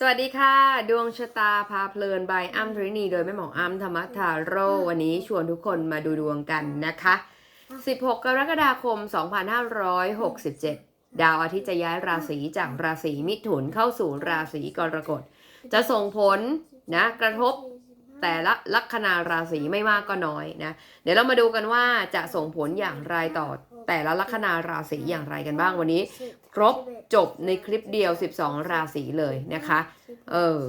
สวัสดีค่ะ ดวงชะตาพาเพลินบายอ้ำทรินีโดยแม่หมออ้ำธรรมทาโร่วันนี้ชวนทุกคนมาดูดวงกันนะคะ 16 กรกฎาคม 2567 ดาวอาทิตย์จะย้ายราศีจากราศีมิถุนเข้าสู่ราศีกรกฎ จะส่งผลนะกระทบแต่ละลัคนาราศีไม่มากก็น้อยนะ เดี๋ยวเรามาดูกันว่าจะส่งผลอย่างไรต่อ แต่ละลัคนาราศีอย่างไรกันบ้างวันนี้ ครบจบในคลิปเดียว 12 ราศีเลยนะคะ เออ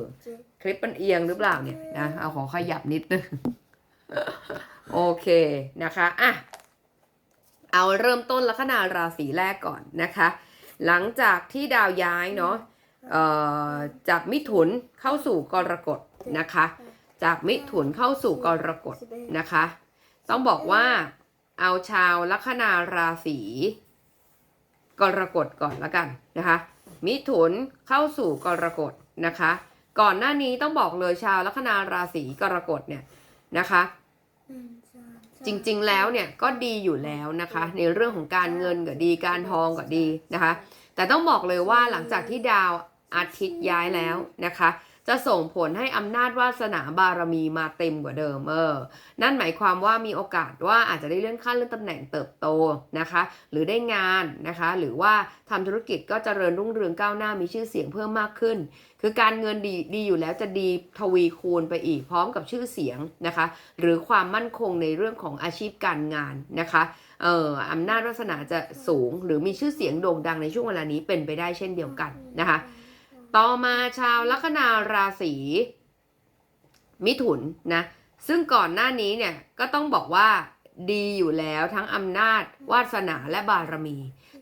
คลิปมันเอียงหรือเปล่าเนี่ยนะเอาขอขยับนิดนึงโอเคนะคะอะเอาเริ่มต้นลัคนาราศีแรกก่อนนะคะ หลังจากที่ดาวย้ายเนาะเอ่อจากมิถุนเข้าสู่กรกฎนะคะ จากมิถุนเข้าสู่กรกฎนะคะ ต้องบอกว่า เอาชาวลัคนาราศีกรกฎก่อนละกันนะคะ มิถุนเข้าสู่กรกฎนะคะ ก่อนหน้านี้ต้องบอกเลยชาวลัคนาราศีกรกฎเนี่ยนะคะ จริงๆแล้วเนี่ยก็ดีอยู่แล้วนะคะ ในเรื่องของการเงินก็ดีการทองก็ดีนะคะ แต่ต้องบอกเลยว่าหลังจากที่ดาวอาทิตย์ย้ายแล้วนะคะ จะส่งผลให้อำนาจวาสนาบารมีมาเต็มกว่าเดิมเออ นั่นหมายความว่ามีโอกาสว่าอาจจะได้เลื่อนขั้นเลื่อนตำแหน่งเติบโตนะคะ หรือได้งานนะคะ หรือว่าทำธุรกิจก็เจริญรุ่งเรืองก้าวหน้ามีชื่อเสียงเพิ่มมากขึ้น คือการเงินดีดีอยู่แล้วจะดีทวีคูณไปอีกพร้อมกับชื่อเสียงนะคะ หรือความมั่นคงในเรื่องของอาชีพการงานนะคะเอ่ออำนาจวาสนาจะสูง หรือมีชื่อเสียงโด่งดังในช่วงเวลานี้เป็นไปได้เช่นเดียวกันนะคะ ต่อมาชาวลัคนาราศีมิถุนนะ ซึ่งก่อนหน้านี้เนี่ยก็ต้องบอกว่าดีอยู่แล้วทั้งอำนาจ วาสนาและบารมี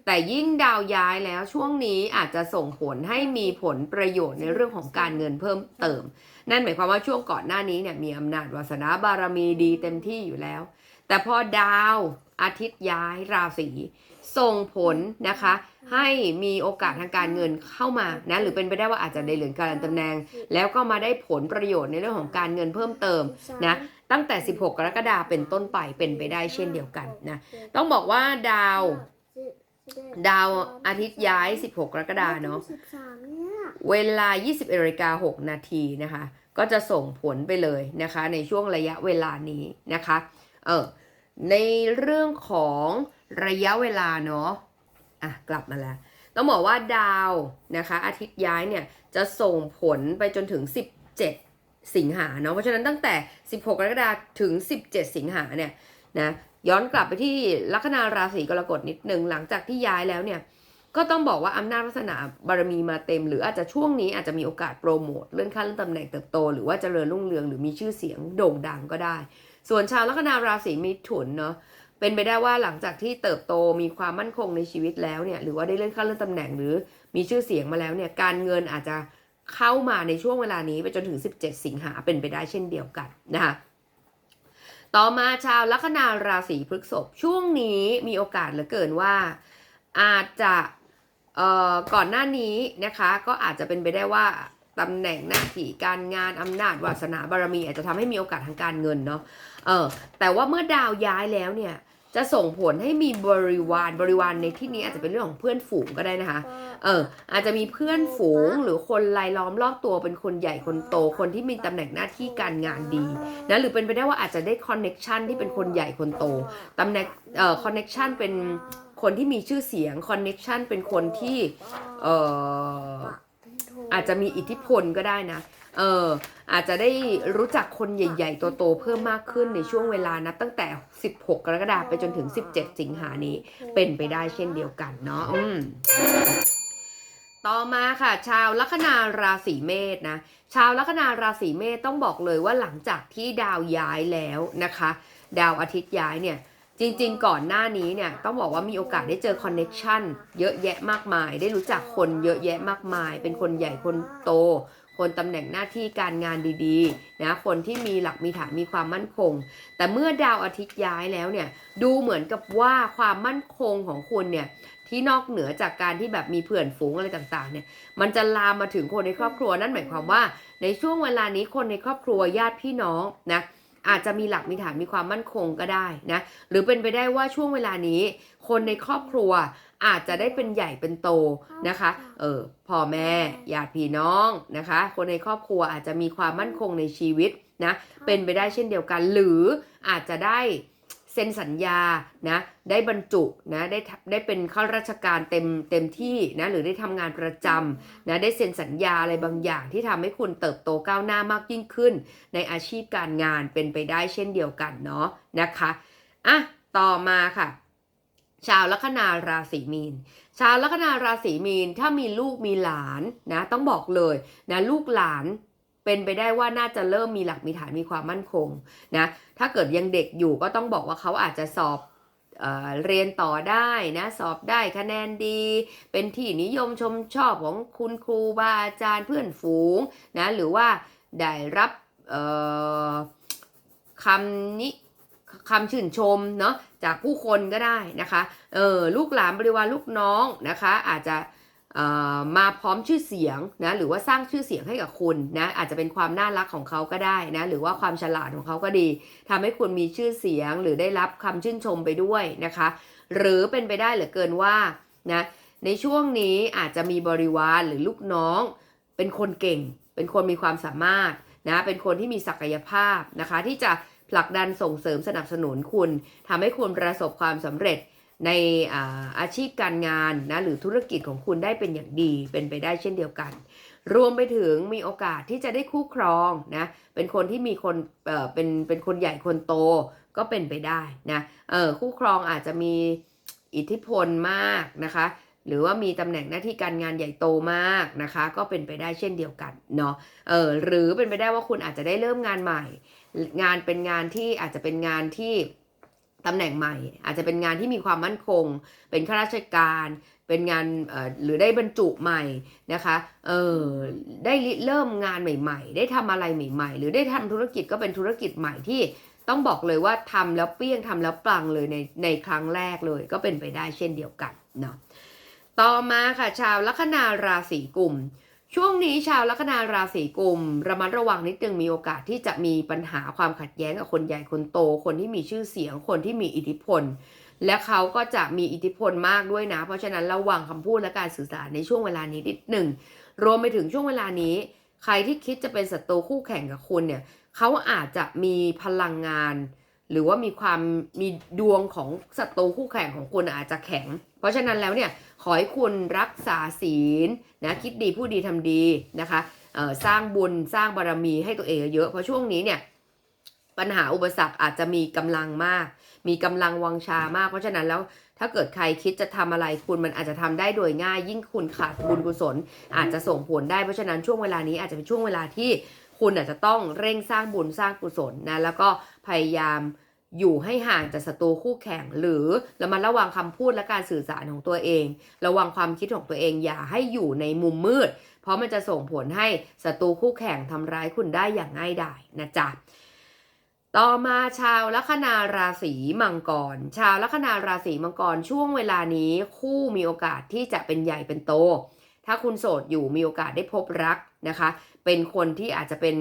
แต่ยิ่งดาวย้ายแล้วช่วงนี้อาจจะส่งผลให้มีผลประโยชน์ในเรื่องของการเงินเพิ่มเติม นั่นหมายความว่าช่วงก่อนหน้านี้เนี่ยมีอำนาจวาสนาบารมีดีเต็มที่อยู่แล้ว แต่พอดาวอาทิตย์ย้ายราศี ส่งผลนะคะ ให้มีโอกาสทางการเงินเข้ามานะหรือเป็นไปได้ว่าอาจจะได้เหลือนการตำแหน่งแล้วก็มาได้ผลประโยชน์ในเรื่องของการเงินเพิ่มเติมนะตั้งแต่ 16 กรกฎาคมเป็นต้นไปเป็นไปได้เช่นเดียวกันนะต้องบอกว่าดาว ดาวอาทิตย์ย้าย 16 กรกฎาคมเนาะเวลา 21นาฬิกา6นาทีนะคะ ก็จะส่งผลไปเลยนะคะ ในช่วงระยะเวลานี้นะคะเออในเรื่องของ ระยะเวลาเนาะอะกลับมาแล้วต้องบอกว่าดาวนะคะอาทิตย์ย้ายเนี่ยจะส่งผลไปจนถึง 17 สิงหาเนาะเพราะฉะนั้นตั้งแต่ 16 กรกฎาคมถึง 17 สิงหาเนี่ยนะย้อนกลับไปที่ลัคนาราศีกรกฎนิดนึงหลังจากที่ย้ายแล้วเนี่ยก็ต้องบอกว่าอำนาจวาสนาบารมีมาเต็ม หรืออาจจะช่วงนี้อาจจะมีโอกาสโปรโมทเลื่อนขั้นเลื่อนตำแหน่งเติบโต หรือว่าเจริญรุ่งเรืองหรือมีชื่อเสียงโด่งดังก็ได้ ส่วนชาวลัคนาราศีมิถุนเนาะ เป็นไปได้ว่าหลังจากที่เติบโตมีความมั่นคงในชีวิตแล้วเนี่ยหรือว่าได้เลื่อนขั้นเลื่อนตำแหน่งหรือมีชื่อเสียงมาแล้วเนี่ยการเงินอาจจะเข้ามาในช่วงเวลานี้ไปจนถึง 17 สิงหาเป็นไปได้เช่นเดียวกันนะคะต่อมาชาวลัคนาราศีพฤษภช่วงนี้มีโอกาสเหลือเกินว่า อาจจะเอ่อก่อนหน้านี้นะคะก็อาจจะเป็นไปได้ว่าตำแหน่งหน้าที่การงานอำนาจวาสนาบารมี อาจจะทำให้มีโอกาสทางการเงินเนาะเออแต่ว่าเมื่อดาวย้ายแล้วเนี่ย จะส่งผลให้มีบริวารบริวารในที่นี้อาจจะเป็นเรื่องของเพื่อนฝูงก็ได้นะคะ เออ อาจจะมีเพื่อนฝูงหรือคนรายล้อมรอบตัวเป็นคนใหญ่คนโตคนที่มีตำแหน่งหน้าที่การงานดีนะหรือเป็นไปได้ว่าอาจจะได้คอนเน็ชันที่เป็นคนใหญ่คนโตตำแหน่งเอ่อคอนเน็ชันเป็นคนที่มีชื่อเสียงคอนเน็ชันเป็นคนที่เอ่ออาจจะมีอิทธิพลก็ได้นะ เออ อาจจะได้รู้จักคนใหญ่ๆโตๆเพิ่มมากขึ้นในช่วงเวลานะตั้งแต่ 16 กรกฎาคมไปจนถึง 17 สิงหานี้ เป็นไปได้เช่นเดียวกันเนาะต่อมาค่ะ ชาวลัคนาราศีเมษนะ ชาวลัคนาราศีเมษต้องบอกเลยว่าหลังจากที่ดาวย้ายแล้วนะคะ ดาวอาทิตย์ย้ายเนี่ยจริงๆ ก่อนหน้านี้เนี่ยต้องบอกว่ามีโอกาสได้เจอคอนเน็ชันเยอะแยะมากมาย ได้รู้จักคนเยอะแยะมากมาย เป็นคนใหญ่คนโต คนตำแหน่งหน้าที่การงานดีๆนะคนที่มีหลักมีฐานมีความมั่นคง แต่เมื่อดาวอาทิตย์ย้ายแล้วเนี่ยดูเหมือนกับว่าความมั่นคงของคุณเนี่ยที่นอกเหนือจากการที่แบบมีเพื่อนฝูงอะไรต่างๆเนี่ยมันจะลามมาถึงคนในครอบครัวนั่นหมายความว่า ในช่วงเวลานี้คนในครอบครัวญาติพี่น้องนะอาจจะมีหลักมีฐานมีความมั่นคงก็ได้นะหรือเป็นไปได้ว่าช่วงเวลานี้ คนในครอบครัว อาจจะได้เป็นใหญ่เป็นโตนะคะเออพ่อแม่ญาติพี่น้องนะคะ คนในครอบครัวอาจจะมีความมั่นคงในชีวิตนะเป็นไปได้เช่นเดียวกัน หรืออาจจะได้เซ็นสัญญานะได้บรรจุนะได้ทำได้เป็นข้าราชการเต็มเต็มที่นะหรือได้ทำงานประจำนะได้เซ็นสัญญาอะไรบางอย่างที่ทำให้คุณเติบโตก้าวหน้ามากยิ่งขึ้น ในอาชีพการงานเป็นไปได้เช่นเดียวกันเนาะนะคะอะต่อมาค่ะ ชาวลัคนาราศีมีน ชาวลัคนาราศีมีนถ้ามีลูกมีหลานนะต้องบอกเลยนะลูกหลานเป็นไปได้ว่าน่าจะเริ่มมีหลักมีฐานมีความมั่นคงนะถ้าเกิดยังเด็กอยู่ก็ต้องบอกว่าเขาอาจจะสอบเออเรียนต่อได้นะสอบได้คะแนนดี เป็นที่นิยมชมชอบของคุณครูบาอาจารย์เพื่อนฝูงนะหรือว่าได้รับเอ่อคำนิ คำชื่นชมเนาะจากผู้คนก็ได้นะคะเออลูกหลานบริวารลูกน้องนะคะ อาจจะเอ่อมาพร้อมชื่อเสียงนะหรือว่าสร้างชื่อเสียงให้กับคุณนะอาจจะเป็นความน่ารักของเขาก็ได้นะหรือว่าความฉลาดของเขาก็ดีทำให้คุณมีชื่อเสียงหรือได้รับคำชื่นชมไปด้วยนะคะ หรือเป็นไปได้เหลือเกินว่านะในช่วงนี้อาจจะมีบริวารหรือลูกน้อง เป็นคนเก่ง เป็นคนมีความสามารถนะเป็นคนที่มีศักยภาพนะคะที่จะ ผลักดันส่งเสริมสนับสนุนคุณทำให้คุณประสบความสำเร็จในอาอาชีพการงานนะหรือธุรกิจของคุณได้เป็นอย่างดีเป็นไปได้เช่นเดียวกัน รวมไปถึงมีโอกาสที่จะได้คู่ครองนะเป็นคนที่มีคนเอ่อเป็นเป็นคนใหญ่คนโตก็เป็นไปได้นะเออคู่ครองอาจจะมีอิทธิพลมากนะคะ หรือว่ามีตำแหน่งหน้าที่การงานใหญ่โตมากนะคะ ก็เป็นไปได้เช่นเดียวกันเนาะเออหรือเป็นไปได้ว่าคุณอาจจะได้เริ่มงานใหม่ งานเป็นงานที่อาจจะเป็นงานที่ตำแหน่งใหม่ อาจจะเป็นงานที่มีความมั่นคง เป็นข้าราชการ เป็นงานหรือได้บรรจุใหม่นะคะเออได้เริ่มงานใหม่ ๆ ได้ทำอะไรใหม่ ๆ หรือได้ทำธุรกิจก็เป็นธุรกิจใหม่ที่ต้องบอกเลยว่าทำแล้วเปี้ยงทำแล้วปังเลยในในครั้งแรกเลย ก็เป็นไปได้เช่นเดียวกันเนาะต่อมาค่ะชาวลัคนาราศีกุม ช่วงนี้ชาวลัคนาราศีกุมระมัดระวังนิดนึงมีโอกาสที่จะมีปัญหาความขัดแย้งกับคนใหญ่คนโต คนที่มีชื่อเสียงคนที่มีอิทธิพล และเขาก็จะมีอิทธิพลมากด้วยนะ เพราะฉะนั้นระวังคำพูดและการสื่อสารในช่วงเวลานี้นิดหนึ่งรวมไปถึงช่วงเวลานี้ ใครที่คิดจะเป็นศัตรูคู่แข่งกับคุณเนี่ยเขาอาจจะมีพลังงาน หรือว่ามีความมีดวงของศัตรูคู่แข่งของคุณอาจจะแข็ง เพราะฉะนั้นแล้วเนี่ย ขอให้คุณรักษาศีลนะคิดดีพูดดีทำดีนะคะสร้างบุญสร้างบารมีให้ตัวเองเยอะเพราะช่วงนี้เนี่ยปัญหาอุปสรรคอาจจะมีกำลังมาก มีกำลังวังชามาก เพราะฉะนั้นแล้วถ้าเกิดใครคิดจะทำอะไรคุณมันอาจจะทำได้โดยง่าย ยิ่งคุณขาดบุญกุศล อาจจะส่งผลได้เพราะฉะนั้นช่วงเวลานี้อาจจะเป็นช่วงเวลาที่คุณอาจจะต้องเร่งสร้างบุญสร้างกุศลนะแล้วก็พยายาม อยู่ให้ห่างจากศัตรูคู่แข่ง หรือระมัดระวังคำพูดและการสื่อสารของตัวเอง ระวังความคิดของตัวเองอย่าให้อยู่ในมุมมืด เพราะมันจะส่งผลให้ศัตรูคู่แข่งทำร้ายคุณได้อย่างง่ายดายนะจ๊ะต่อมาชาวลัคนาราศีมังกร ชาวลัคนาราศีมังกรช่วงเวลานี้คู่มีโอกาสที่จะเป็นใหญ่เป็นโต ถ้าคุณโสดอยู่มีโอกาสได้พบรักนะคะ เป็นคนที่อาจจะเป็น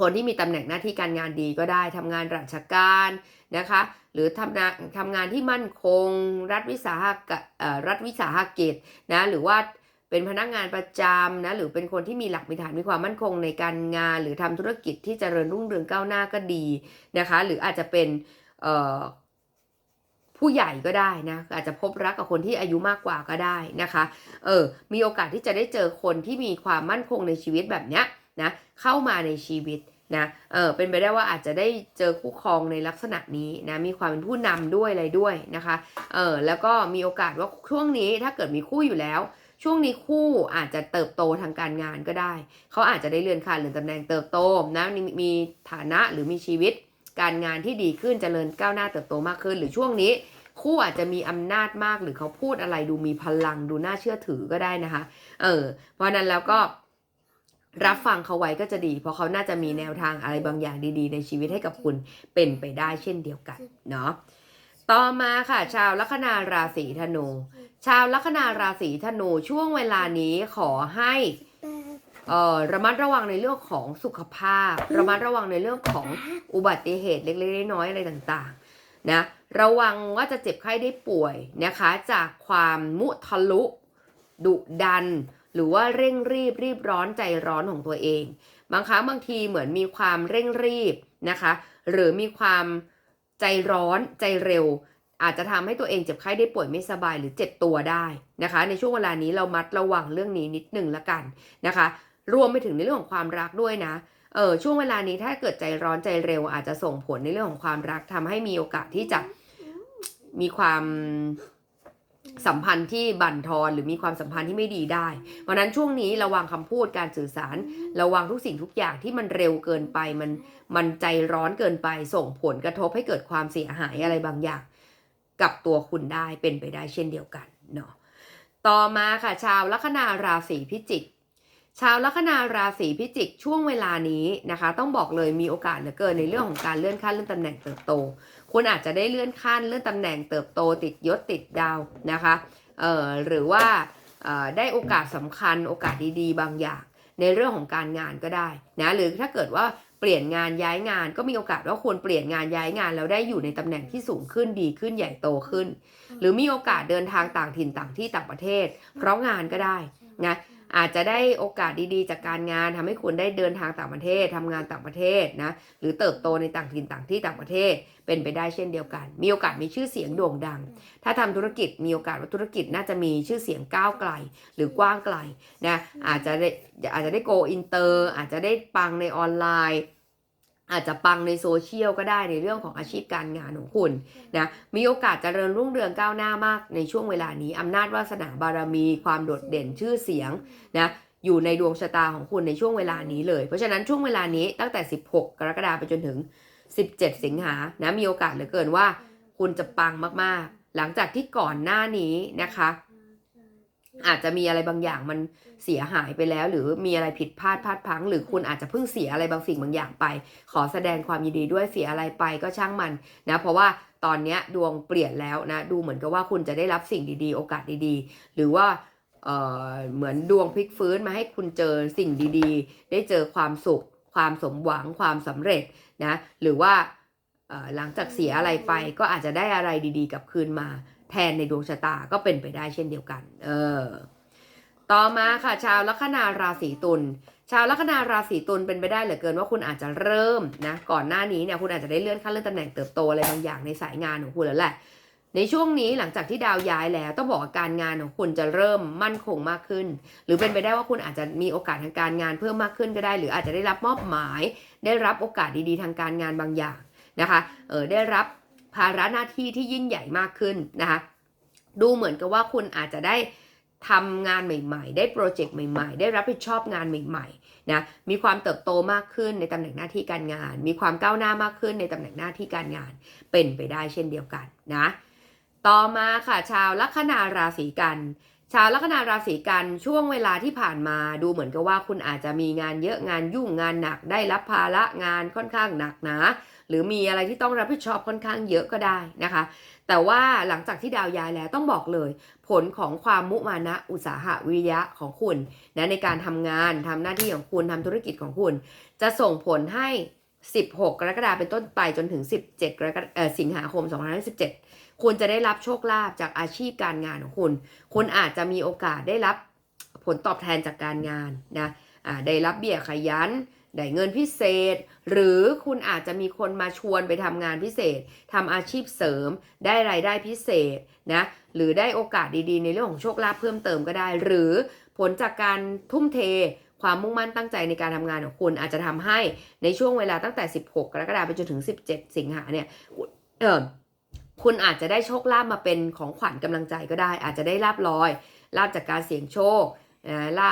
คนที่มีตำแหน่งหน้าที่การงานดีก็ได้ทำงานราชการนะคะ หรือทำงานทำงานที่มั่นคง รัฐวิสาหกรัฐวิสาหกิจนะหรือว่าเป็นพนักงานประจำนะหรือเป็นคนที่มีหลักมีฐานมีความมั่นคงในการงาน หรือทำธุรกิจที่เจริญรุ่งเรืองก้าวหน้าก็ดีนะคะ หรืออาจจะเป็นผู้ใหญ่ก็ได้นะอาจจะพบรักกับคนที่อายุมากกว่าก็ได้นะคะเออมีโอกาสที่จะได้เจอคนที่มีความมั่นคงในชีวิตแบบเนี้ย นะเข้ามาในชีวิตนะเออเป็นไปได้ว่าอาจจะได้เจอคู่ครองในลักษณะนี้นะมีความเป็นผู้นำด้วยอะไรด้วยนะคะเออแล้วก็มีโอกาสว่าช่วงนี้ถ้าเกิดมีคู่อยู่แล้ว ช่วงนี้คู่อาจจะเติบโตทางการงานก็ได้ เขาอาจจะได้เลื่อนขั้นหรือตำแหน่งเติบโตนะมีมีฐานะหรือมีชีวิต การงานที่ดีขึ้นเจริญก้าวหน้าเติบโตมากขึ้น หรือช่วงนี้คู่อาจจะมีอำนาจมากหรือเขาพูดอะไรดูมีพลังดูน่าเชื่อถือก็ได้นะคะเออเพราะนั้นแล้วก็ รับฟังเขาไว้ก็จะดี เพราะเขาน่าจะมีแนวทางอะไรบางอย่างดีๆ ในชีวิตให้กับคุณเป็นไปได้เช่นเดียวกันเนาะต่อมาค่ะ ชาวลัคนาราศีธนู ชาวลัคนาราศีธนูช่วงเวลานี้ขอให้เอ่อระมัดระวังในเรื่องของสุขภาพ ระมัดระวังในเรื่องของอุบัติเหตุเล็กๆน้อยๆอะไรต่างๆนะระวังว่าจะเจ็บไข้ได้ป่วยนะคะ จากความมุทะลุดุดัน หรือว่าเร่งรีบรีบร้อนใจร้อนของตัวเอง บางครั้งบางทีเหมือนมีความเร่งรีบนะคะ หรือมีความใจร้อนใจเร็ว อาจจะทำให้ตัวเองเจ็บไข้ได้ป่วยไม่สบายหรือเจ็บตัวได้นะคะ ในช่วงเวลานี้เรามัดระวังเรื่องนี้นิดหนึ่งละกันนะคะ รวมไปถึงในเรื่องของความรักด้วยนะเออช่วงเวลานี้ถ้าเกิดใจร้อนใจเร็ว อาจจะส่งผลในเรื่องของความรักทำให้มีโอกาสที่จะมีความ สัมพันธ์ที่บั่นทอนหรือมีความสัมพันธ์ที่ไม่ดีได้ เพราะนั้นช่วงนี้ระวังคำพูดการสื่อสาร ระวังทุกสิ่งทุกอย่างที่มันเร็วเกินไปมันมันใจร้อนเกินไปส่งผลกระทบให้เกิดความเสียหายอะไรบางอย่าง กับตัวคุณได้เป็นไปได้เช่นเดียวกันเนาะต่อมาค่ะชาวลัคนาราศีพิจิก ชาวลัคนาราศีพิจิกช่วงเวลานี้นะคะ ต้องบอกเลยมีโอกาสเหลือเกินในเรื่องของการเลื่อนขั้นเลื่อนตำแหน่งเติบโต คุณอาจจะได้เลื่อนขั้นเลื่อนตำแหน่งเติบโตติดยศติดดาวนะคะเอ่อหรือว่าเอ่อได้โอกาสสำคัญโอกาสดีๆ บางอย่าง ในเรื่องของการงานก็ได้นะหรือถ้าเกิดว่าเปลี่ยนงานย้ายงานก็มีโอกาสว่าควรเปลี่ยนงานย้ายงานแล้วได้อยู่ในตำแหน่งที่สูงขึ้นดีขึ้นใหญ่โตขึ้น หรือมีโอกาสเดินทางต่างถิ่นต่างที่ต่างประเทศ เพราะงานก็ได้นะ อาจจะได้โอกาสดีๆ จากการงานทำให้คุณได้เดินทางต่างประเทศทำงานต่างประเทศนะหรือเติบโตในต่างถิ่นต่างที่ต่างประเทศเป็นไปได้เช่นเดียวกัน มีโอกาสมีชื่อเสียงโด่งดัง ถ้าทำธุรกิจมีโอกาสว่าธุรกิจน่าจะมีชื่อเสียงก้าวไกล หรือกว้างไกลนะอาจจะได้อาจจะได้โกอินเตอร์อาจจะได้ปังในออนไลน์ อาจจะปังในโซเชียลก็ได้ในเรื่องของอาชีพการงานของคุณนะมีโอกาสเจริญรุ่งเรืองก้าวหน้ามากในช่วงเวลานี้อำนาจวาสนาบารมี ความโดดเด่นชื่อเสียงนะอยู่ในดวงชะตาของคุณในช่วงเวลานี้เลย เพราะฉะนั้นช่วงเวลานี้ตั้งแต่ 16 กรกฎาคมไปจนถึง 17 สิงหานะมีโอกาสเหลือเกินว่า คุณจะปังมากๆ หลังจากที่ก่อนหน้านี้นะคะ อาจจะมีอะไรบางอย่างมันเสียหายไปแล้ว หรือมีอะไรผิดพลาดพลาดพลั้งหรือคุณอาจจะเพิ่งเสียอะไรบางสิ่งบางอย่างไป ขอแสดงความยินดีด้วยเสียอะไรไปก็ช่างมันนะเพราะว่าตอนเนี้ยดวงเปลี่ยนแล้วนะดูเหมือนกับว่าคุณจะได้รับสิ่งดีๆ โอกาสดีๆ หรือว่าเอ่อเหมือนดวงพลิกฟื้นมาให้คุณเจอสิ่งดีๆ ได้เจอความสุข ความสมหวังความสำเร็จนะหรือว่าเอ่อหลังจากเสียอะไรไปก็อาจจะได้อะไรดีๆกลับคืนมา แทนในดวงชะตาก็เป็นไปได้เช่นเดียวกัน เออ ต่อมาค่ะ ชาวลัคนาราศีตุล ชาวลัคนาราศีตุลเป็นไปได้เหลือเกินว่าคุณอาจจะเริ่มนะ ก่อนหน้านี้เนี่ยคุณอาจจะได้เลื่อนขั้นเลื่อนตำแหน่งเติบโตอะไรบางอย่างในสายงานของคุณแล้วแหละ ในช่วงนี้หลังจากที่ดาวย้ายแล้วต้องบอกว่าการงานของคุณจะเริ่มมั่นคงมากขึ้น หรือเป็นไปได้ว่าคุณอาจจะมีโอกาสทางการงานเพิ่มมากขึ้นก็ได้ หรืออาจจะได้รับมอบหมาย ได้รับโอกาสดีๆทางการงานบางอย่างนะคะ เออได้รับ ภาระหน้าที่ที่ยิ่งใหญ่มากขึ้นนะคะดูเหมือนกับว่าคุณอาจจะได้ทำงานใหม่ๆ ได้โปรเจกต์ใหม่ๆ ได้รับผิดชอบงานใหม่ๆ นะ มีความเติบโตมากขึ้นในตำแหน่งหน้าที่การงาน มีความก้าวหน้ามากขึ้นในตำแหน่งหน้าที่การงาน เป็นไปได้เช่นเดียวกันนะ ต่อมาค่ะชาวลัคนาราศีกัน ชาวลัคนาราศีกันช่วงเวลาที่ผ่านมา ดูเหมือนกับว่าคุณอาจจะมีงานเยอะงานยุ่งงานหนัก ได้รับภาระงานค่อนข้างหนักหนา หรือมีอะไรที่ต้องรับผิดชอบค่อนข้างเยอะก็ได้นะคะ แต่ว่าหลังจากที่ดาวย้ายแล้วต้องบอกเลย ผลของความมุมานะอุตสาหะวิริยะของคุณนะในการทำงานทำหน้าที่ของคุณทำธุรกิจของคุณ จะส่งผลให้ 16 กรกฎาคมเป็นต้นไปจนถึง 17กรกฎาเอ่อสิงหาคม2517 คุณจะได้รับโชคลาภจากอาชีพการงานของคุณ คุณอาจจะมีโอกาสได้รับผลตอบแทนจากการงานนะได้รับเบี้ยขยัน ได้เงินพิเศษ หรือคุณอาจจะมีคนมาชวนไปทำงานพิเศษทำอาชีพเสริม ได้รายได้พิเศษนะหรือได้โอกาสดีๆ ในเรื่องของโชคลาภเพิ่มเติมก็ได้ หรือผลจากการทุ่มเทความมุ่งมั่นตั้งใจในการทำงานของคุณอาจจะทำให้ในช่วงเวลาตั้งแต่ 16 กรกฎาคมไปจนถึง 17 สิงหาเนี่ยเออคุณอาจจะได้โชคลาภมาเป็นของขวัญกำลังใจก็ได้ อาจจะได้ลาบลอยลาบจากการเสี่ยงโชคนะลา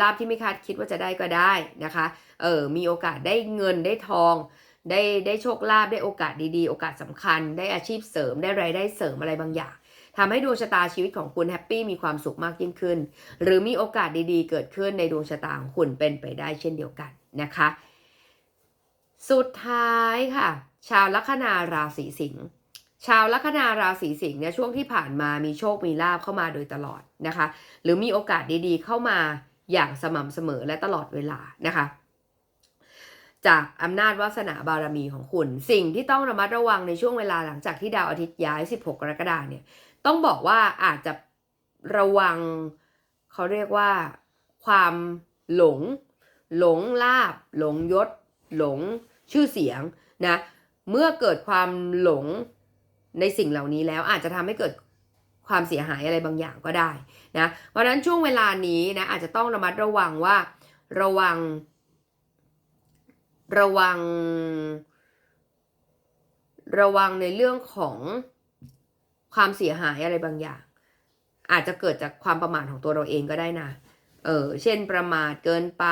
ลาบที่ไม่คาดคิดว่าจะได้ก็ได้นะคะ เออมีโอกาสได้เงินได้ทอง ได้ได้โชคลาภได้โอกาสดีๆ โอกาสสำคัญ ได้อาชีพเสริมได้รายได้เสริมอะไรบางอย่างทำให้ดวงชะตาชีวิตของคุณแฮปปี้มีความสุขมากยิ่งขึ้น หรือมีโอกาสดีๆ เกิดขึ้นในดวงชะตาของคุณเป็นไปได้เช่นเดียวกันนะคะ สุดท้ายค่ะ ชาวลัคนาราศีสิงห์ชาวลัคนาราศีสิงห์เนี่ยช่วงที่ผ่านมามีโชคมีลาบเข้ามาโดยตลอดนะคะ หรือมีโอกาสดีๆ เข้ามาอย่างสม่ำเสมอและตลอดเวลานะคะ จากอำนาจวาสนาบารมีของคุณ สิ่งที่ต้องระมัดระวังในช่วงเวลาหลังจากที่ดาวอาทิตย์ย้าย 16 กรกฎาเนี่ย ต้องบอกว่าอาจจะระวังเขาเรียกว่า ความหลง หลงลาบ หลงยศ หลงชื่อเสียงนะ เมื่อเกิดความหลงในสิ่งเหล่านี้แล้วอาจจะทำให้เกิดความเสียหายอะไรบางอย่างก็ได้นะ เพราะฉะนั้นช่วงเวลานี้นะอาจจะต้องระมัดระวังว่าระวัง ระวัง ระวังในเรื่องของความเสียหายอะไรบางอย่าง อาจจะเกิดจากความประมาทของตัวเราเองก็ได้นะเออเช่นประมาทเกินไป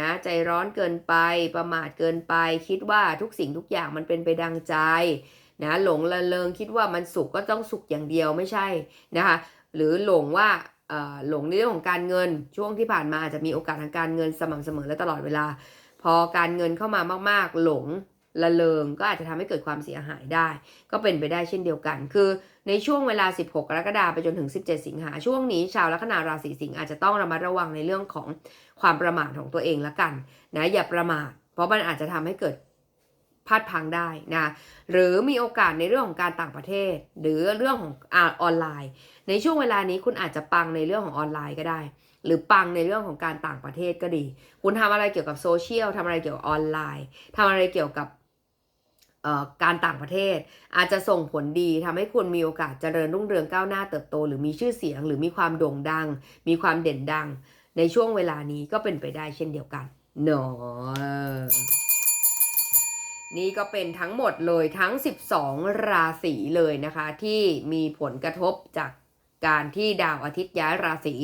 นะ ใจร้อนเกินไป ประมาทเกินไป คิดว่าทุกสิ่งทุกอย่างมันเป็นไปดังใจนะหลงละเลงคิดว่ามันสุขก็ต้องสุขอย่างเดียวไม่ใช่นะคะหรือหลงว่าเออหลงในเรื่องของการเงินช่วงที่ผ่านมาอาจจะมีโอกาสทางการเงินสม่ำเสมอและตลอดเวลา พอการเงินเข้ามามาก ๆ หลงละเลงก็อาจจะทำให้เกิดความเสียหายได้ ก็เป็นไปได้เช่นเดียวกัน คือในช่วงเวลา 16 กรกฎาคมไปจนถึง 17 สิงหาช่วงนี้ชาวลัคนาราศีสิงห์อาจจะต้องระมัดระวังในเรื่องของความประมาทของตัวเองละกันนะอย่าประมาทเพราะมันอาจจะทำให้เกิดพลาดพังได้นะหรือมีโอกาสในเรื่องของการต่างประเทศ หรือเรื่องของออนไลน์ ในช่วงเวลานี้คุณอาจจะปังในเรื่องของออนไลน์ก็ได้ หรือปังในเรื่องของการต่างประเทศก็ดี คุณทำอะไรเกี่ยวกับโซเชียลทำอะไรเกี่ยวกับออนไลน์ทำอะไรเกี่ยวกับการต่างประเทศ อาจจะส่งผลดีทำให้คุณมีโอกาสเจริญรุ่งเรืองก้าวหน้าเติบโต หรือมีชื่อเสียง หรือมีความโด่งดัง มีความเด่นดัง ในช่วงเวลานี้ก็เป็นไปได้เช่นเดียวกันเนาะนี่ก็เป็นทั้งหมดเลยทั้ง 12 ราศีเลยนะคะ ที่มีผลกระทบจากการที่ดาวอาทิตย์ย้ายราศี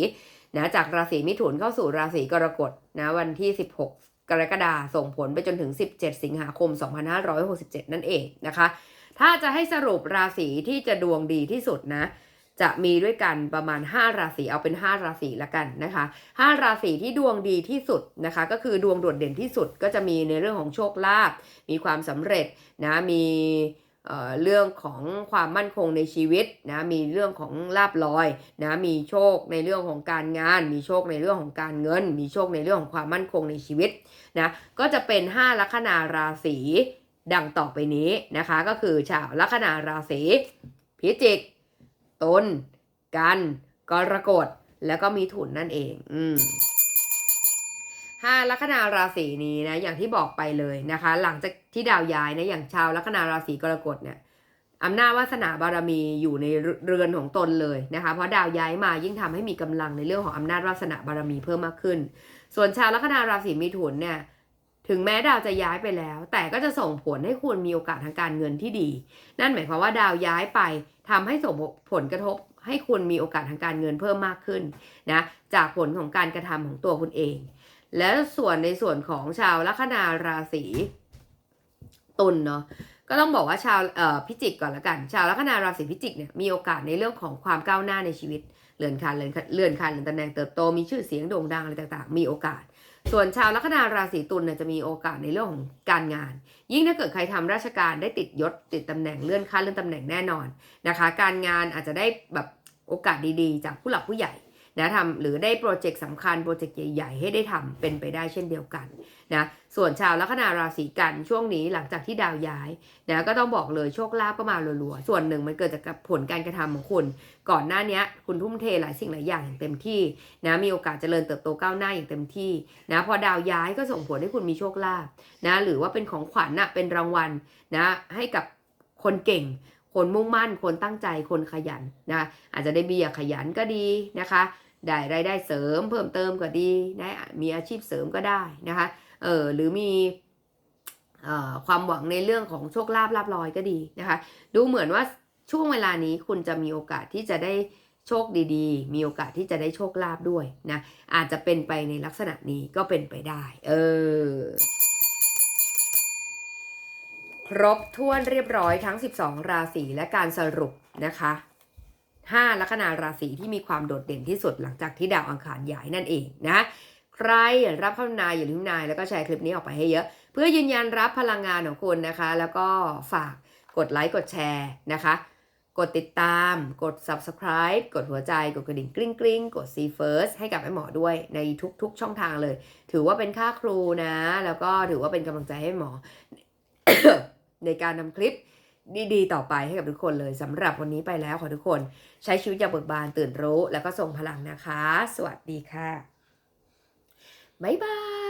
นะจากราศีมิถุนเข้าสู่ราศีกรกฎนะวันที่ 16 กรกฎาคมส่งผลไปจนถึง 17 สิงหาคม 2567 นั่นเองนะคะ ถ้าจะให้สรุปราศีที่จะดวงดีที่สุดนะจะมีด้วยกันประมาณ 5 ราศีเอาเป็น 5 ราศีละกันนะคะ 5 ราศีที่ดวงดีที่สุดนะคะ ก็คือดวงโดดเด่นที่สุดก็จะมีในเรื่องของโชคลาภมีความสำเร็จนะมี เเรื่องของความมั่นคงในชีวิตนะมีเรื่องของลาบลอยนะมีโชคในเรื่องของการงาน มีโชคในเรื่องของการเงิน มีโชคในเรื่องของความมั่นคงในชีวิตนะก็จะเป็น 5 ลัคนาราศีดังต่อไปนี้นะคะ ก็คือชาวลัคนาราศีพิจิกตุลกันกรกฎแล้วก็มีถุนนั่นเอง อืม ห้าลัคนาราศีนี้นะอย่างที่บอกไปเลยนะคะ หลังจากที่ดาวย้ายนะอย่างชาวลัคนาราศีกรกฎเนี่ยอำนาจวาสนาบารมีอยู่ในเรือนของตนเลยนะคะ เพราะดาวย้ายมายิ่งทำให้มีกำลังในเรื่องของอำนาจวาสนาบารมีเพิ่มมากขึ้น ส่วนชาวลัคนาราศีมิถุนเนี่ยถึงแม้ดาวจะย้ายไปแล้ว แต่ก็จะส่งผลให้คุณมีโอกาสทางการเงินที่ดี นั่นหมายความว่าดาวย้ายไปทำให้ส่งผลกระทบให้คุณมีโอกาสทางการเงินเพิ่มมากขึ้นนะจากผลของการกระทำของตัวคุณเอง แล้วส่วนในส่วนของชาวลัคนาราศีตุลเนาะก็ต้องบอกว่าชาวเอ่อพิจิกก่อนละกัน ชาวลัคนาราศีพิจิกเนี่ยมีโอกาสในเรื่องของความก้าวหน้าในชีวิตเลื่อนขั้นเลื่อนขั้นเลื่อนขั้นเลื่อนตำแหน่งเติบโตมีชื่อเสียงโด่งดังอะไรต่างๆ มีโอกาส ส่วนชาวลัคนาราศีตุลเนี่ยจะมีโอกาสในเรื่องของการงาน ยิ่งถ้าเกิดใครทำราชการได้ติดยศติดตำแหน่งเลื่อนขั้นเลื่อนตำแหน่งแน่นอนนะคะ การงานอาจจะได้แบบโอกาสดีๆ จากผู้หลักผู้ใหญ่ นะทำหรือได้โปรเจกต์สำคัญโปรเจกต์ใหญ่ๆให้ได้ทำเป็นไปได้เช่นเดียวกันนะส่วนชาวลัคนาราศีกันช่วงนี้หลังจากที่ดาวย้ายนะก็ต้องบอกเลยโชคลาภก็มารัวๆส่วนหนึ่งมันเกิดจากผลการกระทำของคุณ ก่อนหน้านี้คุณทุ่มเทหลายสิ่งหลายอย่างอย่างเต็มที่นะมีโอกาสเจริญเติบโตก้าวหน้าอย่างเต็มที่นะพอดาวย้ายก็ส่งผลให้คุณมีโชคลาภนะหรือว่าเป็นของขวัญนะเป็นรางวัลนะให้กับคนเก่งคนมุ่งมั่น คนตั้งใจ คนขยันนะ อาจจะได้เบี้ยขยันก็ดีนะคะ ได้รายได้เสริมเพิ่มเติมก็ดีนะมีอาชีพเสริมก็ได้นะคะเออหรือมีเอ่อความหวังในเรื่องของโชคลาภลาบลอยก็ดีนะคะ ดูเหมือนว่าช่วงเวลานี้คุณจะมีโอกาสที่จะได้โชคดีๆ มีโอกาสที่จะได้โชคลาภด้วยนะอาจจะเป็นไปในลักษณะนี้ก็เป็นไปได้ เออ ครบถ้วนเรียบร้อยทั้ง 12 ราศีและการสรุปนะคะ 5ลัคนาราศีที่มีความโดดเด่นที่สุดหลังจากที่ดาวอังคารย้ายนั่นเองนะใครรับข้านายอย่าลืมนายแล้วก็แชร์คลิปนี้ออกไปให้เยอะ เพื่อยืนยันรับพลังงานของคุณนะคะ แล้วก็ฝากกดไลค์กดแชร์นะคะ กดติดตาม กด subscribe กดหัวใจ กดกระดิ่งกริ๊งกริ๊งกด see first ให้กับแม่หมอด้วยในทุกๆ ช่องทางเลย ถือว่าเป็นค่าครูนะ แล้วก็ถือว่าเป็นกำลังใจให้หมอ ในการนำคลิป ดีๆต่อไปให้กับทุกคนเลยสำหรับวันนี้ไปแล้วขอทุกคน ใช้ชีวิตอย่างเบิกบานตื่นรู้ แล้วก็ส่งพลังนะคะ สวัสดีค่ะ บ๊ายบาย